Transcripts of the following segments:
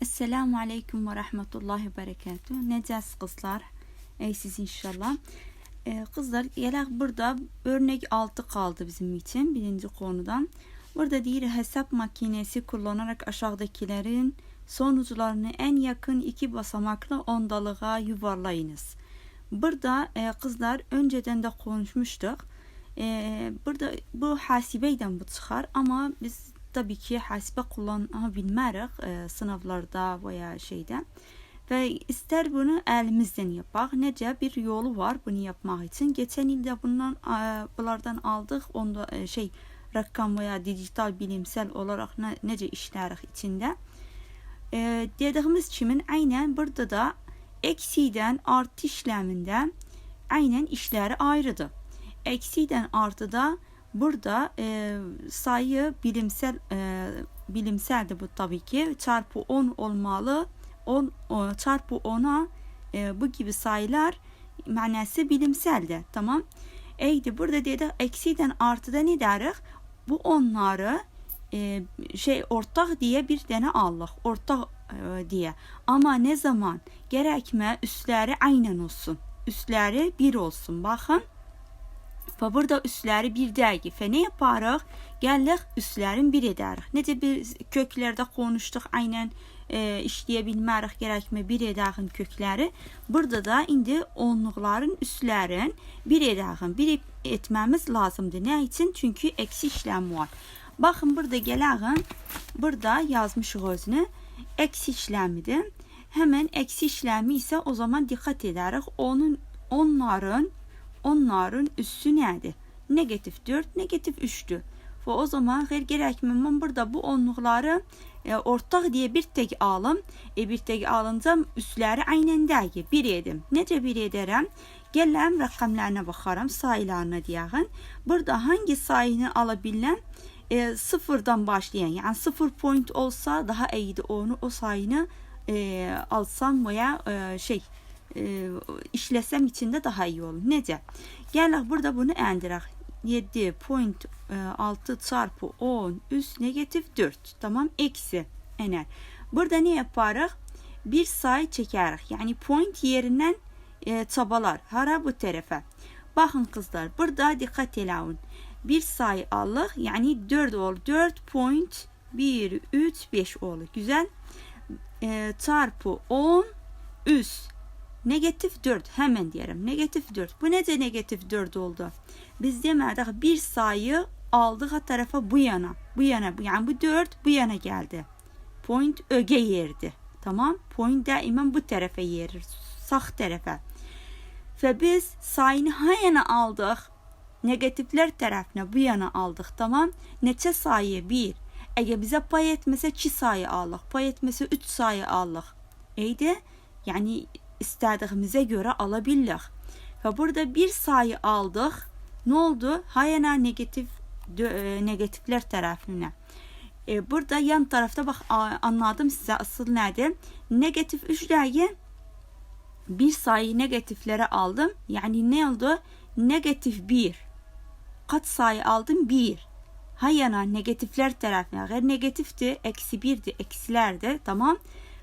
Esselamu Aleyküm ve Rahmetullahi ve Berekatuhu. Necəsiz kızlar? Eysiz inşallah. Ee, kızlar gelək burada örnek 6 kaldı bizim için birinci konudan. Burada deyir hesap makinesi kullanarak aşağıdakilerin sonuçlarını en yakın iki basamaklı ondalığa yuvarlayınız. Burada e, kızlar önceden de konuşmuştuk. E, burada bu hasibeyden bu çıxar ama biz tabii ki hasibe kullanabilmərik e, sınavlarda veya şeyde. Ve ister bunu elimizden yapak. Nece bir yolu var bunu yapmak için. Geçen ilde bundan e, bunlardan aldık. Onda e, şey rakam veya dijital bilimsel olarak ne, nece işlerik içinde. E, dediğimiz kimin aynen burada da eksiden artı işleminde aynen işleri ayrıdır. Eksiden artıda burada e, sayı bilimsel e, bilimseldi bu tabii ki. Çarpı 10 olmalı. 10 o, çarpı 10'a e, bu gibi sayılar manası bilimseldi tamam. Eydi burada dedi eksiden artıda ne deriz bu onları e, şey ortak diye bir tane Allah ortak e, diye. Ama ne zaman? Gerekme üstleri aynen olsun. Üstleri bir olsun. Bakın ve burada üstleri bir değil. Fe ne yaparıq? Gəldik üstlərin bir edərik. Necə bir köklərdə konuşduq, aynen e, işləyə bilmərik, gərəkmi bir edəğin kökləri. Burada da indi onluqların üstlərin bir edəğin bir etməmiz lazımdır. Nə üçün? Çünki eksi işlem var. Baxın burada gələğin, burada yazmışıq özünü. Eksi işləmidir. Hemen eksi işlemi ise o zaman dikkat edərik. Onun onların onların üssü nədir? Negatif 4, negatif 3'tü. Ve o zaman her gerekmem ben burada bu onluqları e, ortaq diye bir tek alım. E, bir tek alınca üstləri aynen değil. Bir edim. Necə bir edərəm? Gələm rəqəmlərinə baxaram, sayılarına deyəğin. Burada hangi sayını alabiləm? E, sıfırdan başlayan, yani sıfır point olsa daha iyiydi onu o sayını e, alsam veya e, şey e, işlesem içinde daha iyi olur. Necə? Gələk burada bunu endirək. 7.6 çarpı 10 üst negatif 4. Tamam. Eksi. Ener. Burada ne yaparıq? Bir sayı çəkərik. Yani point yerindən e, çabalar. Hara bu tərəfə. Baxın kızlar. Burada dikkat eləyin. Bir sayı alıq. Yani 4 olur. 4 point 1, 3, 5 olur. Güzel. E, çarpı 10 üst Negatif 4 hemen diyelim. Negatif 4. Bu nece negatif 4 oldu? Biz demedik bir sayı aldığı tarafa bu yana. Bu yana. Yani bu 4 bu yana geldi. Point öge yerdi. Tamam. Point daima bu tarafa yerir. Sağ tarafa. Ve biz sayını ha yana aldık. Negatifler tarafına bu yana aldık. Tamam. Neçə sayı? 1. Eğer bize pay etmese 2 sayı aldık. Pay etmese 3 sayı aldık. Eydi. Yani istədiyimizə görə ala bilirik. Və burada bir sayı aldıq. Nə oldu? Hayana negatif e, negatiflər tərəfinə. E, burada yan tarafta bak anladım size asıl nedir? Negatif 3 dergi bir sayı negatiflere aldım. Yani ne oldu? Negatif 1. Kaç sayı aldım? 1. Hayana negatifler tarafına. Eğer negatifti, eksi 1'di, eksilerdi. Tamam.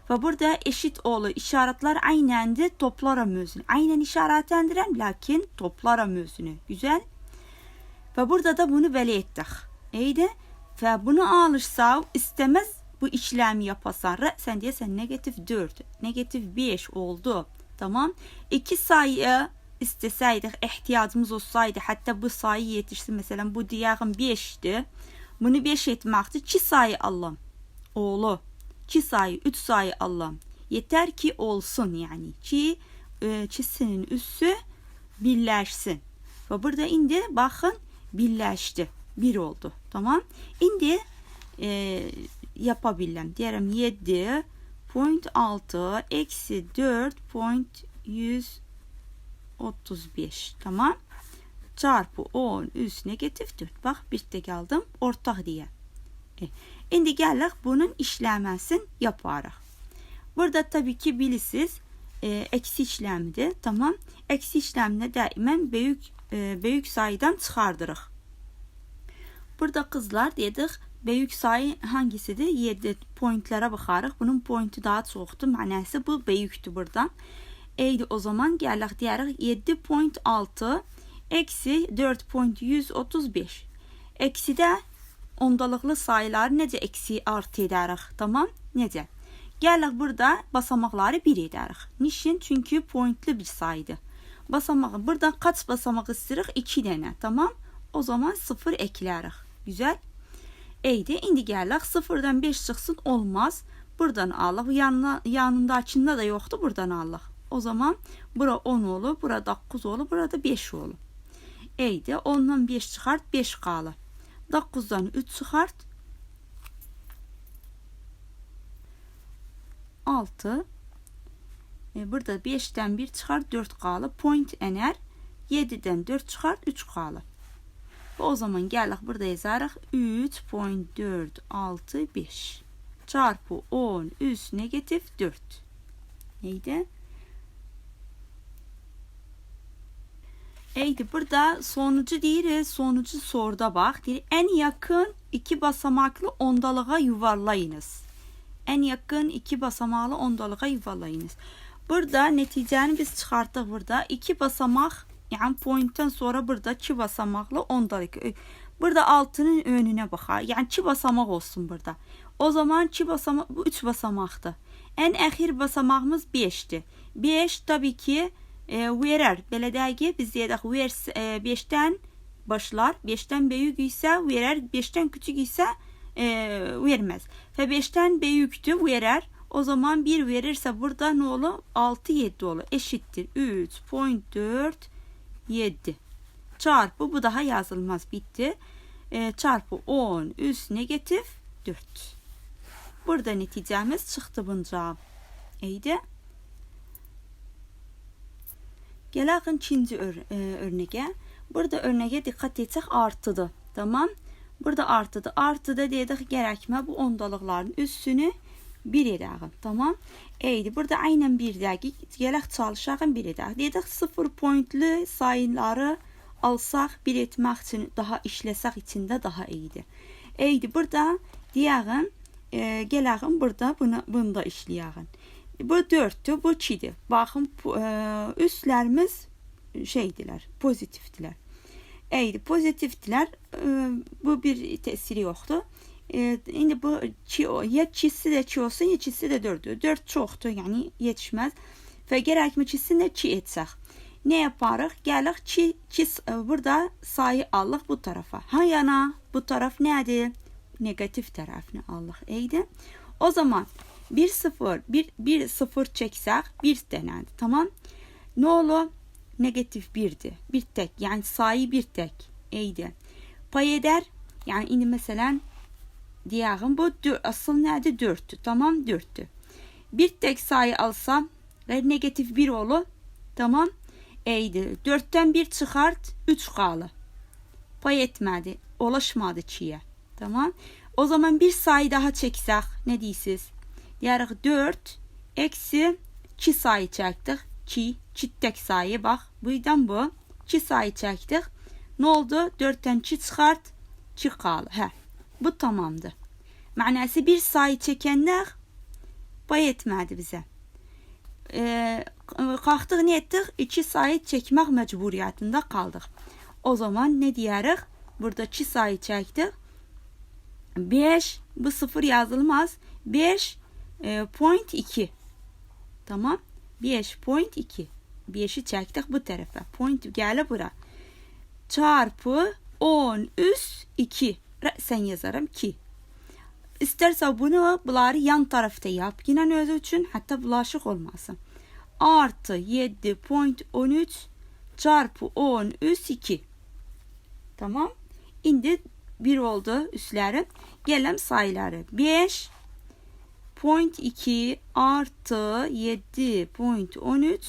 Ve burada eşit oğlu işaretler aynendi toplara özünü. Aynen işaretlendiren lakin toplara özünü. Güzel. Ve burada da bunu veli ettik. İyiydi. Ve bunu alırsa istemez bu işlemi yapasan. Sen diye sen negatif 4, negatif 5 oldu. Tamam. İki sayı isteseydik, ihtiyacımız olsaydı, hatta bu sayı yetişsin. Mesela bu diyağım 5'ti. Bunu 5 etmekti. 2 sayı Allah'ım. Oğlu. 2 sayı, 3 sayı Allah'ım. Yeter ki olsun yani. Ki e, çizsinin üssü birleşsin. Ve burada indi bakın birleşti. Bir oldu. Tamam. Indi e, yapabildim. Diyelim 7 point 6 eksi 4 point 135. Tamam. Çarpı 10 üst negatif 4. Bak bir tek aldım. Ortak diye. İndi gələk bunun işləməsini yaparıq. Burada tabii ki bilisiz e, eksi işləmidir. Tamam. Eksi işləminə daimən böyük e, böyük sayıdan çıxardırıq. Burada kızlar dedik Böyük sayı hangisidir? 7 pointlərə baxarıq. Bunun pointi daha çoxdur. Mənəsi bu böyükdür buradan. Eydi o zaman gəlirik deyərik 7.6 eksi 4.135. Eksidə ondalıqlı sayıları necə eksi artı edərik? Tamam? Necə? Gəlirik burada basamaqları 1 edərik. Niçin? Çünki pointli bir sayıdır. Basamağı buradan kaç basamak istəyirik? 2 dənə. Tamam? O zaman 0 eklərik. Güzel. Eydi. İndi gəlirik 0-dan 5 çıxsın olmaz. Buradan alıq. Yanına, yanındakında da yoxdur. Buradan alıq. O zaman bura 10 olur, bura 9 olur, burada 5 olur. Eydi. 10-dan 5 çıxart, 5 qalır. 9-dan 3 çıxart. 6 e, burada 5'ten 1 çıxar 4 qalır. Point enər. 7-dən 4 çıxar 3 qalır. O zaman gəlirik burada yazarıq 3.465 çarpı 10 üst negatif 4. Neydi? Eydi burada sonucu değil sonucu soruda bak. Deyir, en yakın iki basamaklı ondalığa yuvarlayınız. En yakın iki basamaklı ondalığa yuvarlayınız. Burada neticəni biz çıxartdıq burada. 2 basamaq, yəni pointdən sonra burada 2 basamaqlı ondalık. Burada 6-nın önünə baxar. Yəni 2 basamaq olsun burada. O zaman 2 basamaq bu 3 basamaqdır. Ən əxir basamağımız 5-dir. 5 tabii ki e, verər. Belə deyək ki, biz deyək ver 5-dən e, başlar. 5-dən böyük isə verər, 5-dən küçük isə e, verməz. Və 5-dən böyükdür, verər. O zaman 1 verirse burada ne olur? 6 7 olur. Eşittir. 3.4 7 çarpı bu daha yazılmaz bitti. E, çarpı 10 üst negatif 4. Burada neticemiz çıktı bunca. İyiydi. Gələk ikinci ör e, örnəyə. Burada örnəyə dikkat etsək artıdır. Tamam? Burada artıdır. Artıda dedik gərəkmə bu ondalıqların üstünü bir edəğim. Tamam? Eydi. Burada aynen bir dəqiq. Gələk çalışağım bir edəq. Dedik 0 pointli sayıları alsaq bir etmək üçün daha işləsək içində daha iyidir. Eydi. Burada deyəğim e, gələğim burada bunu, bunu da işləyəğim. Bu 4'tü, bu 2'dir. Baxın, e, üstlərimiz şeydilər, pozitivdilər. Eydi, pozitivdilər. E, bu bir təsiri yoxdur. E, indi bu çi, ya çisi de çi olsun ya çisi de dördü. Dört çoktu yani yetişmez. Ve gerek mi çisini de çi etsek. Ne yaparız? Gəlik çi, çi burada sayı alıq bu tarafa. Ha yana bu taraf nədir? Negatif tarafını alıq. Eydi. O zaman bir sıfır, bir, bir sıfır çeksək bir dənədir. Tamam. Ne olur? Negatif birdi. Bir tek. Yani sayı bir tek. Eydi. Pay eder. Yani indi mesela diyağım bu asıl nerede 4'tü. Tamam 4'tü. Bir tek sayı alsam ve negatif 1 olur. Tamam. Eydi. 4'ten 1 çıxart 3 qalı. Pay etmədi. Ulaşmadı çiyə. Tamam. O zaman bir sayı daha çeksək ne deyirsiniz? Deyərik 4 eksi 2 sayı çəkdik. 2 2 tek sayı bax. Buydan bu. 2 sayı çəkdik. Ne oldu? 4'ten 2 çıxart 2 qalı. Hə. Bu tamamdır. Mənəsi bir sayı çəkəndə pay etmədi bizə. E, qalxdıq nə etdik? 2 sayı çəkmək məcburiyyətində qaldıq. O zaman nə deyərik? Burada 2 sayı çəkdik. 5 bu 0 yazılmaz. 5 e, point 2. Tamam? 5 point 2. 5'i çəkdik bu tərəfə. Point gəlir bura. Çarpı 10 üst 2 rəsən yazarım ki. İsterse bunu bunları yan tarafta yap. Yine özü için hatta bulaşık olmasın. Artı 7.13 çarpı 10 üst 2. Tamam. İndi 1 oldu üstlerin. Gelen sayıları 5 point 2 artı 7.13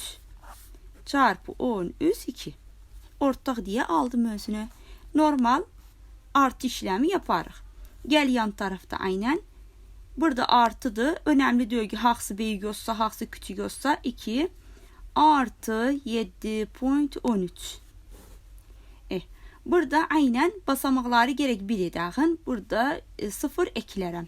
çarpı 10 üst 2. Ortak diye aldım özünü. Normal artı işlemi yaparıq. Gel yan tarafta aynen. Burada artıdır. Önemli diyor ki haksı büyük olsa haksı küçük olsa 2 artı 7.13. Eh, Burada aynen basamakları gerek bir edəxin. Burada e, 0 eklərəm.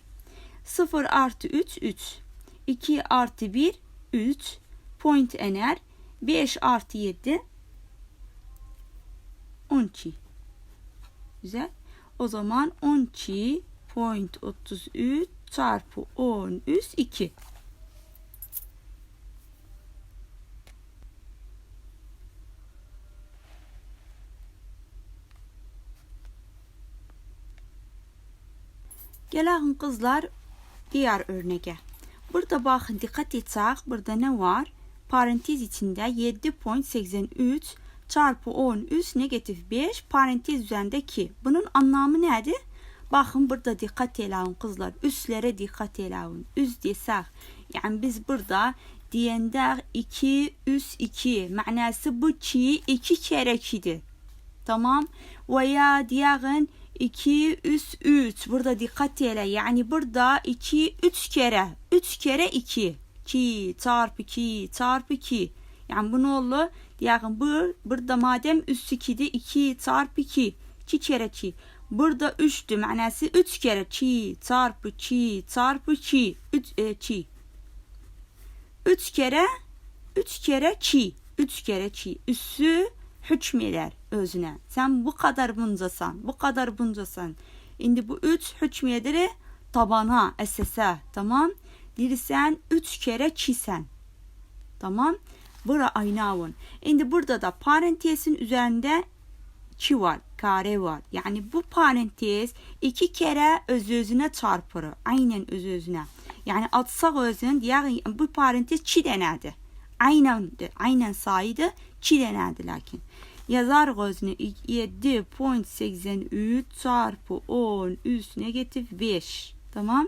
0 artı 3 3. 2 artı 1 3. Point ener. 5 artı 7 12. Güzel. O zaman 12 point 33 çarpı 10 üst 2. Gəlin qızlar diğer örneğe. Burada bakın dikkat etsək, burada ne var? Parantez içinde 7.83 çarpı 10 üst negatif 5 parantez üzerinde 2. Bunun anlamı nedir? Bakın burada dikkat eləyin kızlar. Üstlere dikkat eləyin. Üst desək, yani biz burada deyəndə 2 üst 2 mənası bu 2 2 kere 2'dir. Tamam? Veya diğerin 2 üst 3. Burada dikkat elə. Yani burada 2 3 kere. 3 kere 2. 2 çarpı 2 çarpı 2. Yani bu ne olur? Diyelim bu burada madem üst 2'di 2 çarpı 2. 2 kere 2. Burada 3'tü manası 3 kere 2 çarpı 2 çarpı 2. 3 2. 3 kere 3 kere 2. 3 kere 2. Üssü hükmeder özüne. Sen bu kadar buncasan, bu kadar buncasan. Şimdi bu 3 hükmediri tabana, esese. Tamam? Dirisen 3 kere 2 sen. Tamam? Bura aynavun. Şimdi burada da parantezin üzerinde 2 var. Kare var. Yani bu parantez iki kere öz özüne çarpır. Aynen öz özüne. Yani atsak özün diğer bu parantez 2 denedir. Aynen, aynen sayıydı 2 denedir lakin. Yazar özünü 7.83 çarpı 10 üst negatif 5. Tamam.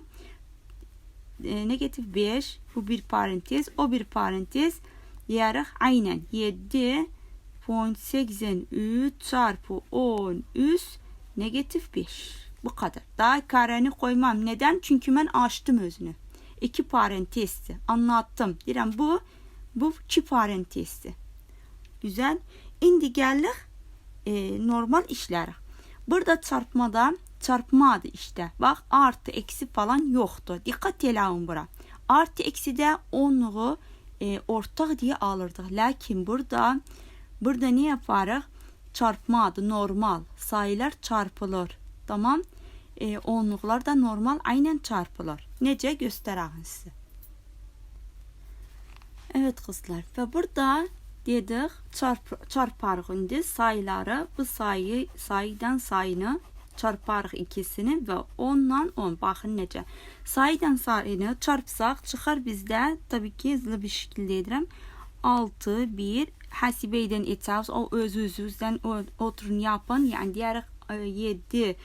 E, negatif 5 bu bir parantez o bir parantez yarık aynen 7.83 çarpı 10 üst negatif 5. Bu kadar. Daha kareni koymam. Neden? Çünkü ben açtım özünü. İki parantezdi. Anlattım. Direm bu bu iki parantezdi. Güzel. İndi geldik e, normal işler. Burada çarpmada çarpma adı işte. Bak artı eksi falan yoktu. Dikkat eləyin bura. Artı eksi de onluğu e, ortak diye alırdık. Lakin burada burada ne yaparız? Çarpma adı normal. Sayılar çarpılır. Tamam. E, onluklar da normal aynen çarpılır. Nece göstereyim size. Evet kızlar ve burada dedik çarp, çarparıq indi sayıları bu sayı sayıdan sayını çarparıq ikisini ve 10 ilə 10 baxın necə. Sayıdan sayını çarpsaq çıxar bizdə tabii ki hızlı bir şekilde edirəm. 6 1 həsibəydən etsəz o öz özünüzdən oturun yapın. Diğer 7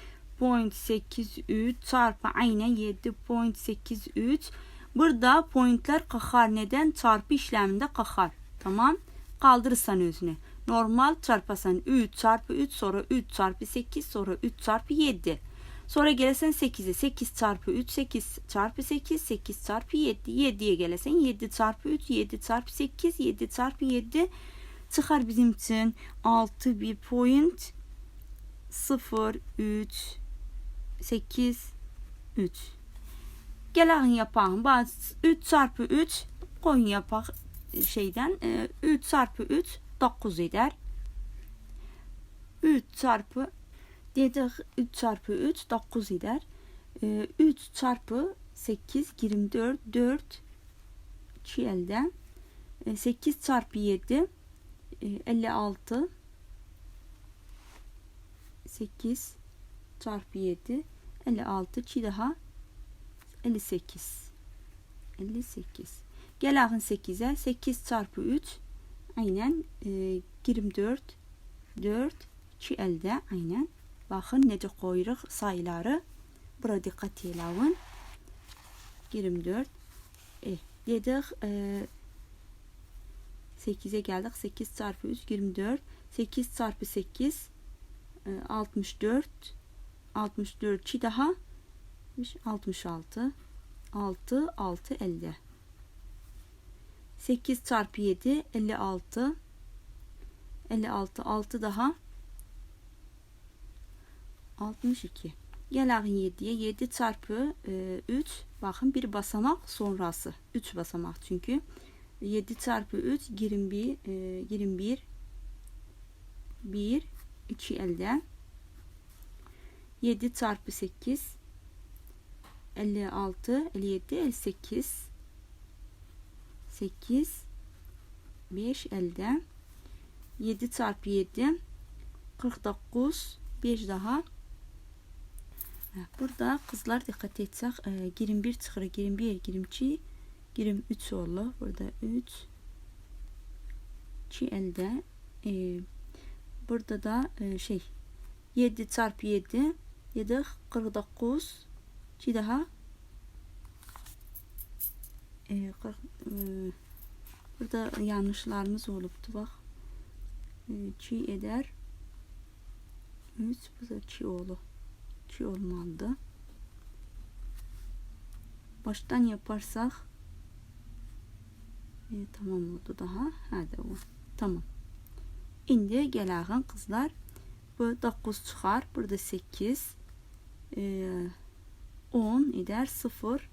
7.83 çarpı aynen 7.83 burada pointler kakar neden çarpı işleminde kakar tamam kaldırırsan özünü. Normal çarpasan 3 çarpı 3 sonra 3 çarpı 8 sonra 3 çarpı 7. Sonra gelesen 8'e 8 çarpı 3 8 çarpı 8 8 çarpı 7 7'ye gelesen 7 çarpı 3 7 çarpı 8 7 çarpı 7 çıkar bizim için 6 bir point 0 3 8 3 Gelin yapalım. Baz 3 çarpı 3 koyun yapak şeyden 3 e, çarpı 3 9 eder. 3 çarpı dedik 3 çarpı 3 9 eder. 3 e, çarpı 8 24 4 2 elde. 8 çarpı 7 56 8 çarpı 7 56 2 daha 58 58 Gel akın 8'e. 8 çarpı 3 aynen e, 24 4 2 elde aynen. Bakın necə qoyuruq sayıları. Bura diqqət eləyin. 24 e, dedik e, 8'e geldik. 8 çarpı 3 24. 8 çarpı 8 e, 64 64 2 daha 66 6 6 elde. 8 çarpı 7 56 56 6 daha 62. Gel ağın 7'ye. 7 çarpı e, 3. Bakın bir basamak sonrası. 3 basamak çünkü. 7 çarpı 3 21. E, 21. 1. 2 elde. 7 çarpı 8. 56. 57. 58. 8. 5 elde. 7 çarpı 7. 49. 5 daha. Burada kızlar dikkat etsek 21 çıxır, 21, 22, 23 olur. Burada 3 2 elde. E, burada da e, şey 7 çarpı 7 7 49 2 daha e, 40, e, burada yanlışlarımız olubdu bak. E, 2 eder 3 bu da 2 olur. 2 olmalıdır. Baştan yaparsak e, tamam oldu daha. Hadi o. Tamam. İndi gəlağın kızlar. Bu 9 çıxar. Burada 8. E, 10 eder. 0.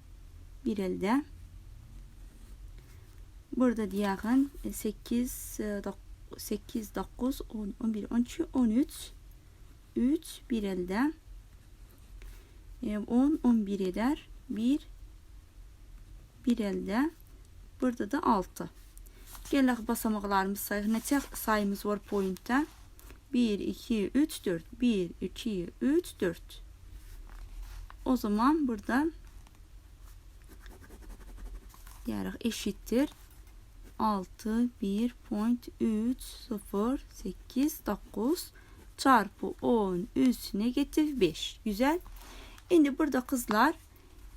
Bir elde. Burada diyağın 8 8 9 10 11 12 13 3 bir elde. 10 11 eder. 1 bir elde. Burada da 6. Gələk basamaqlarımız sayıq. Neçə sayımız var pointdə? 1 2 3 4. 1 2 3 4. O zaman burada deyərək eşittir 6 1 point 3 0 8 9 çarpı 10 üst negatif 5. Güzel. Şimdi burada kızlar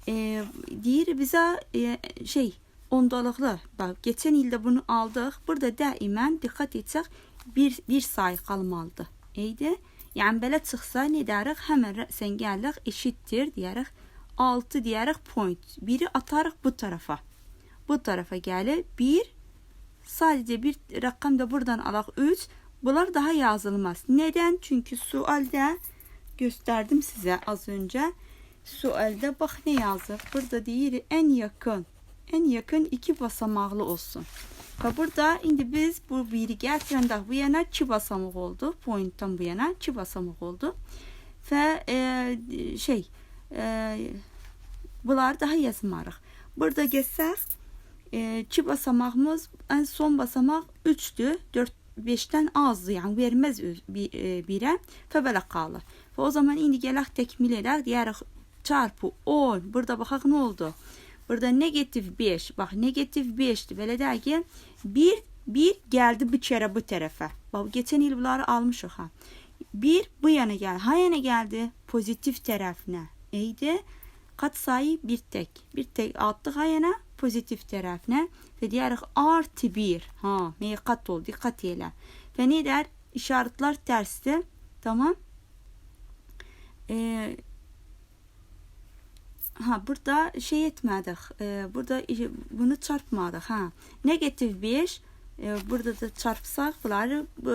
e, deyir bize e, şey ondalıqlı. Bak geçen ildə bunu aldıq. Burada daimən dikkat etsək bir bir sayı qalmalıdır. Eydi. Yəni belə çıxsa nə edərik? Həmən rəsən gəlirik eşittir deyərik. 6 deyərik point. Biri atarıq bu tarafa. Bu tarafa gəlir 1 sadece bir rakam da buradan alaq 3. Bunlar daha yazılmaz. Neden? Çünkü sualde gösterdim size az önce. Sualde bak ne yazır. Burada değil en yakın. En yakın iki basamaklı olsun. Ve burada indi biz bu biri gətirəndə bu yana iki basamak oldu. Point'tan bu yana iki basamak oldu. Ve e, şey e, bunlar daha yazmarıq. Burada geçsək e, basamağımız en son basamak 3'tü. 4 5'ten azdı yani vermez bir, e, bire ve böyle kalır. Ve o zaman indi gələk tekmil edək deyərək çarpı 10 burada baxaq ne oldu? Burada negatif 5 bak negatif 5'ti belə deyək ki 1 1 geldi bu kere bu tarafa. Bak geçen il bunları almışıq ha. 1 bu yana geldi. Ha yana geldi? Pozitif tarafına. Eydi. Kat sayı bir tek. Bir tek attık ha yana pozitif tarafına ve diğer artı bir. Ha, mekat oldu. Dikkat eyle. Ve ne der? İşaretler tersti. Tamam. Ee, ha burada şey etmedik. Ee, burada bunu çarpmadık. Ha. Negatif 5 e, burada da çarpsak bunları e,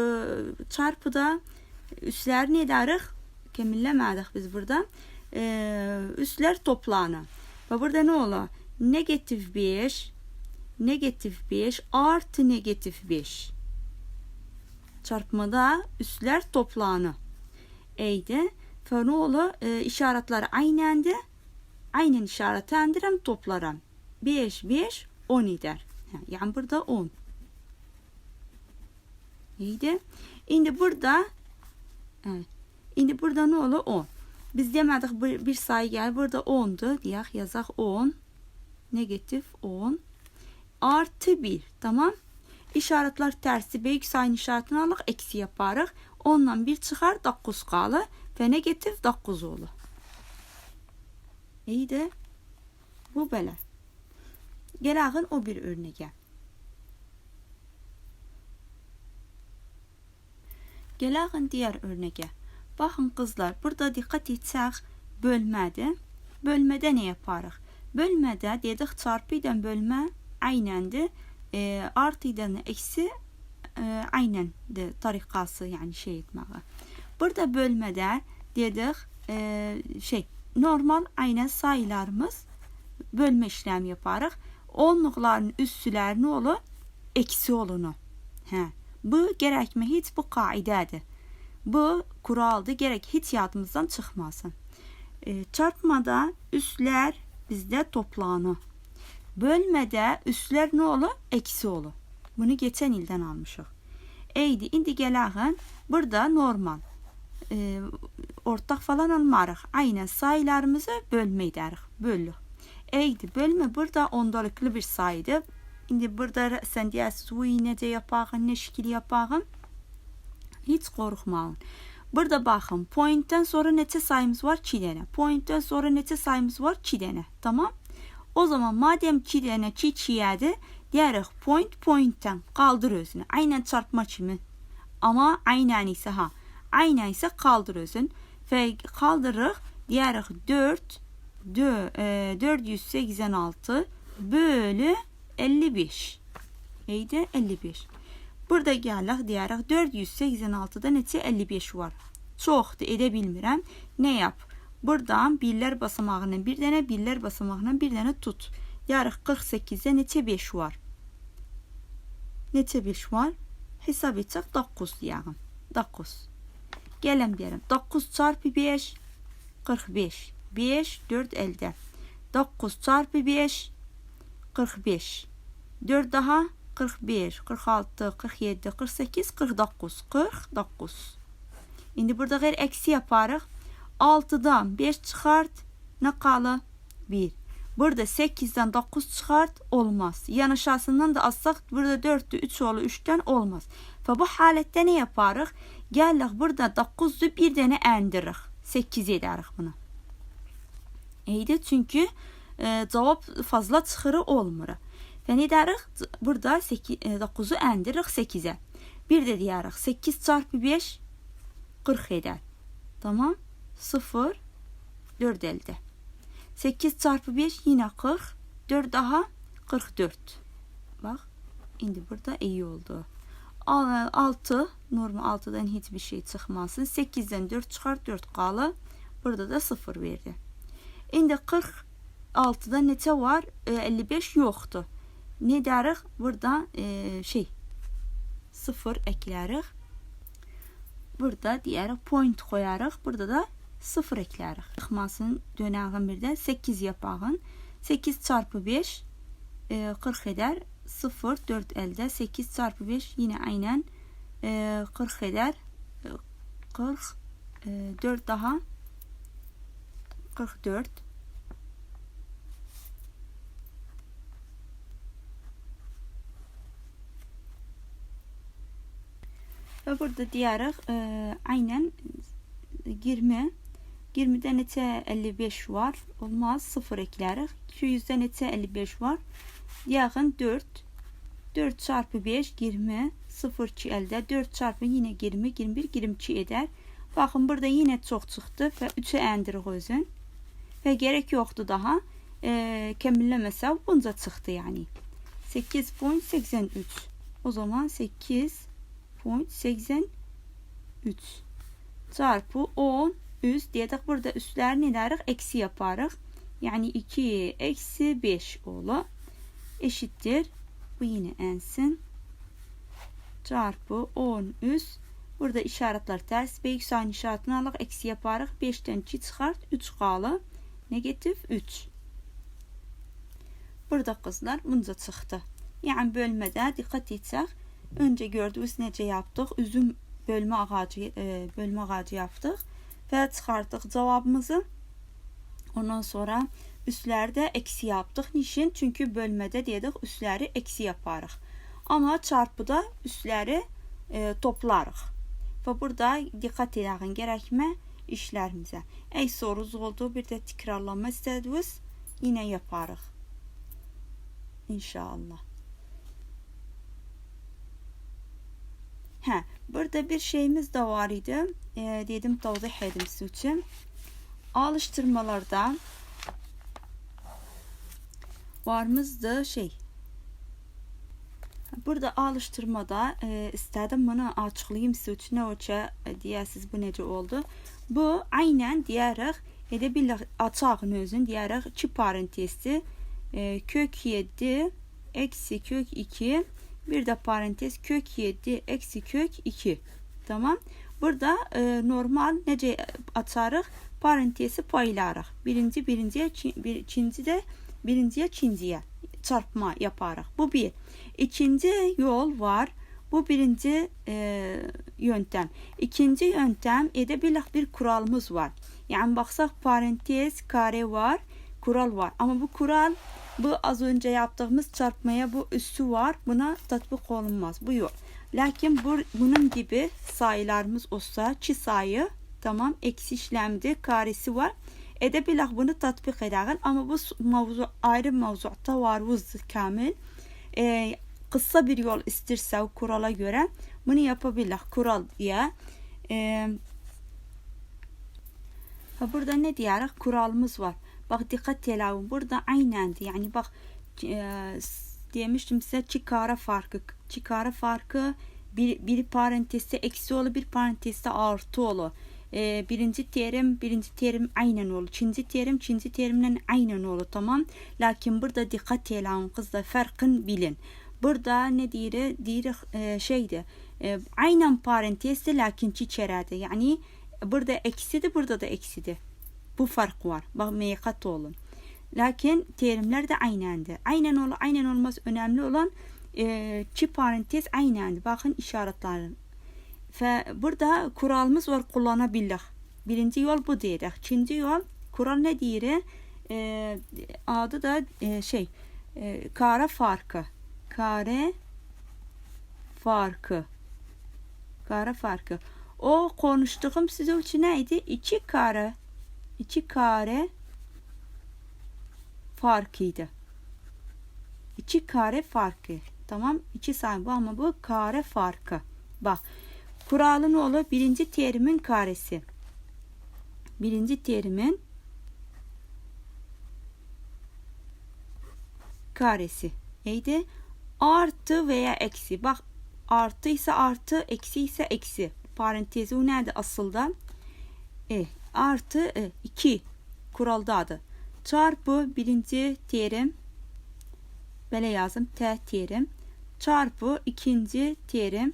çarpıda üstler ne ederiz? Kemillemedik biz burada. Ee, üstler toplanı. Ve burada ne olur? Negatif 5 negatif 5 artı negatif 5. Çarpmada üstler toplanı. Eydi. Fenoğlu e, işaretler aynendi. Aynen işaretlendirem toplarım. 5 5 10 eder. Yani burada 10. İyiydi. Şimdi burada. Şimdi burada ne olur? 10. Biz demedik bir, bir sayı gel. Burada 10'du. Diyək yazaq 10. Negatif 10 artı 1. Tamam. İşaretler tersi büyük sayının işaretini alıq, eksi yaparıq. Ondan 1 çıxar, 9 qalır və negativ 9 olur. İyi de bu belə. Gəlağın o bir örneğe. Gəlağın diğer örneğe. Baxın qızlar, burada dikkat etsək bölmədir. Bölmədə nə yaparıq? Bölmədə dedik çarpı ilə bölmə aynendir. E, artıydan eksi e, aynen de tarikası yani şey etmeği. Burada bölmede dedik e, şey normal aynen sayılarımız bölme işlemi yaparıq. Onluqların üstülər nə olur? Eksi olunu. Hə. Bu gərəkmə heç bu qaidədir. Bu kuraldır. Gərək heç yadımızdan çıxmasın. E, çarpmada üstlər bizdə toplanı. Bölmədə üstlər nə olur? Eksi olur. Bunu geçen ildən almışıq. Eydi, indi gələğin burada normal. E, ortaq falan almarıq. Aynən sayılarımızı bölmə edərik. Bölürük. Eydi, bölmə burada ondalıklı bir sayıdır. İndi burada sən deyəsiz, "Uy, necə yapağın, nə şəkil yapağın?" Heç qorxmayın. Burada baxın, pointdən sonra neçə sayımız var? 2 dənə. Pointdən sonra neçə sayımız var? 2 dənə. Tamam? O zaman madem 2 dənə 2 2-yədir, deyərik point pointdən qaldır özünü. Aynən çarpma kimi. Amma aynən isə ha. Aynən isə qaldır özün. Və qaldırırıq. Deyərik 4 dö, e, 486 bölü 55. Eydi 55. Burada gəlirik deyərik 486-da neçə 55 var. Çoxdur, edə bilmirəm. Nə yap? Buradan birlər basamağından bir dənə, birlər basamağından bir dənə tut. Deyərik 48-də neçə 5 var? Neçə 5 var? Hesab etsək 9 deyərim. 9. Gələm deyərəm. 9 çarpı 5 45. 5 4 elde. 9 çarpı 5 45. 4 daha 41, 46, 47, 48, 49. 49. İndi burada qeyri eksi yaparıq. 6-dan 5 çıxart, nə qalır? 1. Burada 8-dən 9 çıxart, olmaz. Yanaşasından da alsaq, burada 4-dür, 3 olur, 3-dən olmaz. Və bu halətdə nə yaparıq? Gəlirik burada 9-dur, bir dənə əndiririk. 8 edərik bunu. İyiydi çünkü e, cavab fazla çıxırı olmur. Və nə edərik? Burada 8, e, 9-u əndiririk 8-ə. Bir də deyərik 8 çarpı 5 40 edər. Tamam? 0 4 elde. 8 çarpı 5 yine 40. 4 daha 44. Bak. indi burada iyi oldu. 6 normal 6-dan hiçbir şey çıxmasın. 8-dən 4 çıxar 4 qalı. Burada da 0 verdi. İndi 46-da neçə var? E, 55 yoxdur. Ne edərik? Burada e, şey 0 eklərik. Burada deyərik point qoyarıq. Burada da 0 eklərik. Çıxmasın dönəğin bir də 8 yapağın. 8 çarpı 5 e, 40 eder. 0 4 elde 8 çarpı 5 yine aynen e, 40 eder. E, 40 e, 4 daha 44 Ve burada diyarıq e, aynen 20 20-də neçə 55 var? Olmaz, 0 eklərik. 200-də neçə 55 var? Yaxın 4. 4 çarpı 5 20. 0 2 əldə. 4 çarpı yine 20, 21, 22 eder. Baxın burada yine çox çıxdı və 3-ə əndirik özün. Və gərək yoxdur daha. E, kəmilləməsə bunca çıxdı yani. 8.83. O zaman 8 0.83 çarpı 10 üst dedik burada üstler ne derik? Eksi yaparıq. Yani 2 eksi 5 olur. Eşittir. Bu yine ensin. Çarpı 10 üst. Burada işaretler ters. Büyük sayın işaretini alıq. Eksi yaparıq. 5'ten 2 çıxart. 3 qalı. Negatif 3. Burada kızlar bunca çıxdı. Yani bölmədə dikkat etsək Önce gördüğünüz necə yaptık. Üzüm bölme ağacı e, bölme ağacı yaptık ve çıxartdıq cavabımızı. Ondan sonra üstlerde eksi yaptık. Niçin? Çünkü bölmədə dedik üstləri eksi yaparıq. Amma çarpıda üstləri e, toplarıq. Və burada diqqət edəyin gərəkmə işlərimizə. Ey sorunuz oldu, bir də təkrarlanma istədiniz, yine yaparıq. İnşallah. Ha, burada bir şeyimiz de var idi. E, dedim tavzih edim sizin için. Alıştırmalarda varımızdı şey. Burada alıştırmada e, istedim bunu açıklayayım sizin için. Ne olacak e, diye siz bu nece oldu. Bu aynen diyerek edebilir açağın özün diyerek çi parantezi e, kök 7 eksi kök 2 bir de parantez kök 7 eksi kök 2 tamam. Burada e, normal nece açarıq parantezi paylarıq birinci birinciye çi- bir, ikinci de birinciye ikinciye çarpma yaparıq bu bir. İkinci yol var. Bu birinci e, yöntem. İkinci yöntem edebilir bir kuralımız var. Yani baksak parantez kare var kural var. Ama bu kural bu az önce yaptığımız çarpmaya bu üssü var. Buna tatbik olunmaz. Bu yok. Lakin bu, bunun gibi sayılarımız olsa çi sayı tamam eksi işlemdi karesi var. Edebilir bunu tatbik ederek ama bu mevzu ayrı mevzuda var vız kamil. Ee, kısa bir yol istirse o kurala göre bunu yapabilir kural diye. Ee, ha burada ne diyerek kuralımız var. Bak dikkat telavun. Burada aynendi. Yani bak e, demiştim size çıkara farkı. Çıkara farkı bir, bir parantezde eksi olu bir parantezde artı olu. E, birinci terim birinci terim aynen olu. İkinci terim ikinci terimden aynen olu tamam. Lakin burada dikkat telavun kızlar farkın bilin. Burada ne diyir? Diyir e, şeydi. E, aynen parantezde lakin çiçerede. Yani burada eksidi burada da eksidi. Bu fark var. Bak meyakat olun. Lakin terimler de aynendi. Aynen ol, aynen olmaz önemli olan e, çi parantez aynendi. Bakın işaretlerin. Ve burada kuralımız var kullanabilir. Birinci yol bu diyerek. İkinci yol kural ne diyir? E, adı da e, şey e, kare farkı. Kare farkı. Kare farkı. O konuştuğum size için neydi? İki kare. İki kare farkıydı. İki kare farkı. Tamam. İki sayı bu ama bu kare farkı. Bak. Kuralın oğlu birinci terimin karesi. Birinci terimin karesi. Neydi? Artı veya eksi. Bak artı ise artı, eksi ise eksi. Parantezi nerede asılda? E artı e, 2 kuraldadır. Çarpı birinci terim böyle yazım T terim çarpı ikinci terim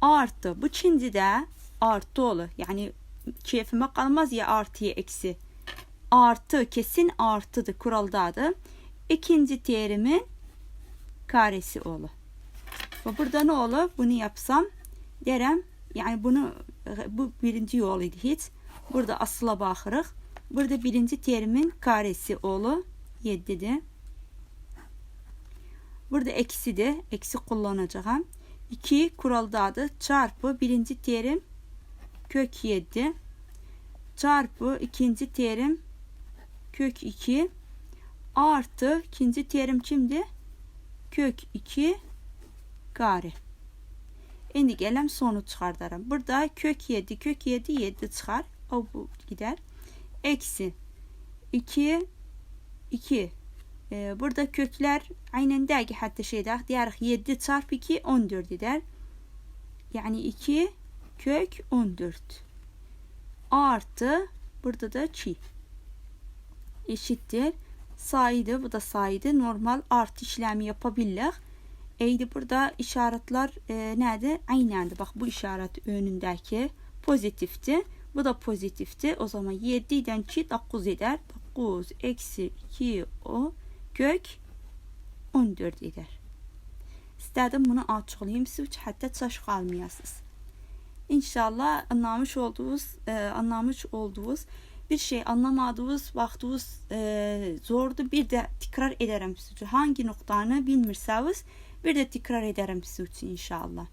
artı bu ikinci de artı olur. Yani keyfime kalmaz ya artıya eksi. Artı kesin artıdır kuraldadır. İkinci terimin karesi olur. Ve burada ne olur? Bunu yapsam derim yani bunu bu birinci yol idi hiç. Burada asıla baxırıq. Burada birinci terimin karesi olu 7'dir. Burada eksidir. Eksi kullanacağım. 2 kuraldadır. Çarpı birinci terim kök 7 çarpı ikinci terim kök 2 artı ikinci terim kimdi? Kök 2 kare. İndi gələm sonu çıxardaram. Burada kök 7, kök 7, 7 çıxar. O bu gider. Eksi 2, 2. Ee, burada kökler aynen ki hatta şeyde diyerek 7 çarpı 2 14 eder. Yani 2 kök 14. Artı burada da çi. Eşittir. Saydı bu da saydı. Normal artı işlemi yapabilir. Eydi burada işaretler e, nerede? Aynendir. Bak bu işaret önündeki pozitifti. Bu da pozitifti. O zaman 7'den 2 9 eder. 9 eksi 2 o kök 14 eder. İstedim bunu açıklayayım siz hatta çaş kalmayasınız. İnşallah anlamış olduğunuz, e, anlamış olduğunuz bir şey anlamadığınız vaxtınız e, zordu. Bir de tekrar ederim sizce. Hangi noktanı bilmirseniz bir de tekrar ederim sizin için inşallah.